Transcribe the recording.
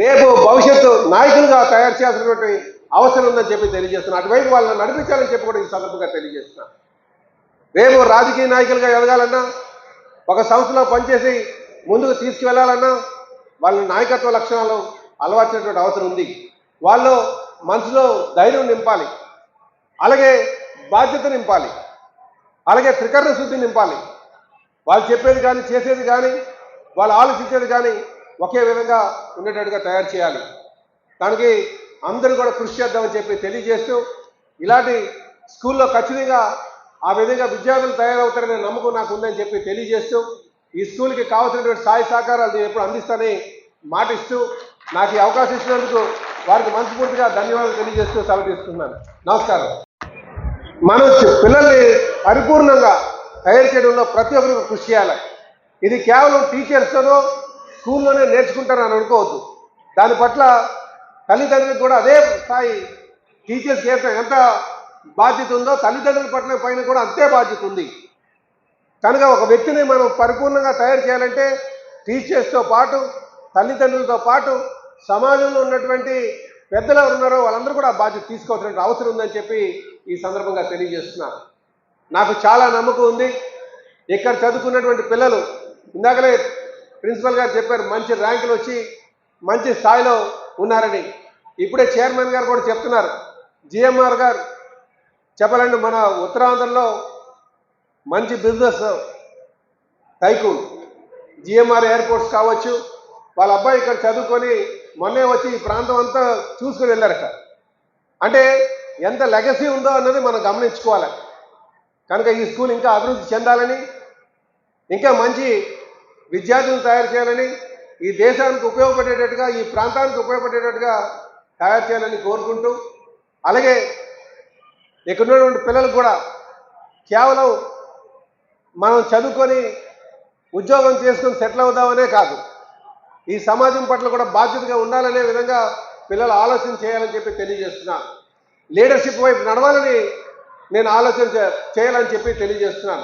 రేపు భవిష్యత్తు నాయకులుగా తయారు చేయాల్సినటువంటి అవసరం ఉందని చెప్పి తెలియజేస్తున్నా. అటువైపు వాళ్ళని నడిపించాలని చెప్పి కూడా ఈ సందర్భంగా తెలియజేస్తున్నాను రేపు రాజకీయ నాయకులుగా ఎదగాలన్నా ఒక సంస్థలో పనిచేసి ముందుకు తీసుకువెళ్ళాలన్నా వాళ్ళ నాయకత్వ లక్షణాలు అలవర్చినటువంటి అవసరం ఉంది. వాళ్ళు మనసులో ధైర్యం నింపాలి. అలాగే బాధ్యత నింపాలి. అలాగే త్రికరణ శుద్ధి నింపాలి. వాళ్ళు చెప్పేది కానీ చేసేది కానీ వాళ్ళు ఆలోచించేది కానీ ఒకే విధంగా ఉండేటట్టుగా తయారు చేయాలి. దానికి అందరూ కూడా కృషి చేద్దామని చెప్పి తెలియజేస్తూ ఇలాంటి స్కూల్లో ఖచ్చితంగా ఆ విధంగా విద్యార్థులు తయారవుతారనే నమ్మకం నాకు ఉందని చెప్పి తెలియజేస్తూ ఈ స్కూల్కి కావాల్సినటువంటి సాయ సహకారాలు నేను ఎప్పుడు అందిస్తానని మాటిస్తూ నాకు ఈ అవకాశం ఇచ్చినందుకు వారికి మనస్ఫూర్తిగా ధన్యవాదాలు తెలియజేస్తూ సెలవు నమస్కారం. మనం పిల్లల్ని పరిపూర్ణంగా తయారు చేయడంలో ప్రతి ఒక్కరికి కృషి చేయాలి. ఇది కేవలం టీచర్స్తోనో స్కూల్లోనే నేర్చుకుంటారు అని అనుకోవద్దు. దాని పట్ల తల్లిదండ్రులకు కూడా అదే స్థాయి టీచర్స్ ఎంత ఎంత బాధ్యత ఉందో తల్లిదండ్రుల పట్ల పైన కూడా అంతే బాధ్యత ఉంది. కనుక ఒక వ్యక్తిని మనం పరిపూర్ణంగా తయారు చేయాలంటే టీచర్స్తో పాటు తల్లిదండ్రులతో పాటు సమాజంలో ఉన్నటువంటి పెద్దలు ఎవరు ఉన్నారో వాళ్ళందరూ కూడా బాధ్యత తీసుకోవాల్సిన అవసరం ఉందని చెప్పి ఈ సందర్భంగా తెలియజేస్తున్నాను నాకు చాలా నమ్మకం ఉంది. ఇక్కడ చదువుకున్నటువంటి పిల్లలు ఇందాకలే ప్రిన్సిపల్ గారు చెప్పారు మంచి ర్యాంకులు వచ్చి మంచి స్థాయిలో ఉన్నారని. ఇప్పుడే చైర్మన్ గారు కూడా చెప్తున్నారు. జిఎంఆర్ గారు చెప్పాలంటే మన ఉత్తరాంధ్రలో మంచి బిజినెస్ టైకూన్ జిఎంఆర్ ఎయిర్పోర్ట్స్ కావచ్చు. వాళ్ళ అబ్బాయి ఇక్కడ చదువుకొని మొన్నే వచ్చి ఈ ప్రాంతం అంతా చూసుకుని వెళ్ళారట. అంటే ఎంత లెగసీ ఉందో అన్నది మనం గమనించుకోవాలి. కనుక ఈ స్కూల్ ఇంకా అభివృద్ధి చెందాలని ఇంకా మంచి విద్యార్థులను తయారు చేయాలని ఈ దేశానికి ఉపయోగపడేటట్టుగా ఈ ప్రాంతానికి ఉపయోగపడేటట్టుగా తయారు చేయాలని కోరుకుంటూ అలాగే ఇక్కడ ఉన్నటువంటి పిల్లలకు కూడా కేవలం మనం చదువుకొని ఉద్యోగం చేసుకొని సెటిల్ అవుదామనే కాదు ఈ సమాజం పట్ల కూడా బాధ్యతగా ఉండాలనే విధంగా పిల్లలు ఆలోచన చేయాలని చెప్పి తెలియజేస్తున్నాను లీడర్షిప్ వైపు నడవాలని నేను ఆలోచన చేయాలని చెప్పి తెలియజేస్తున్నాను.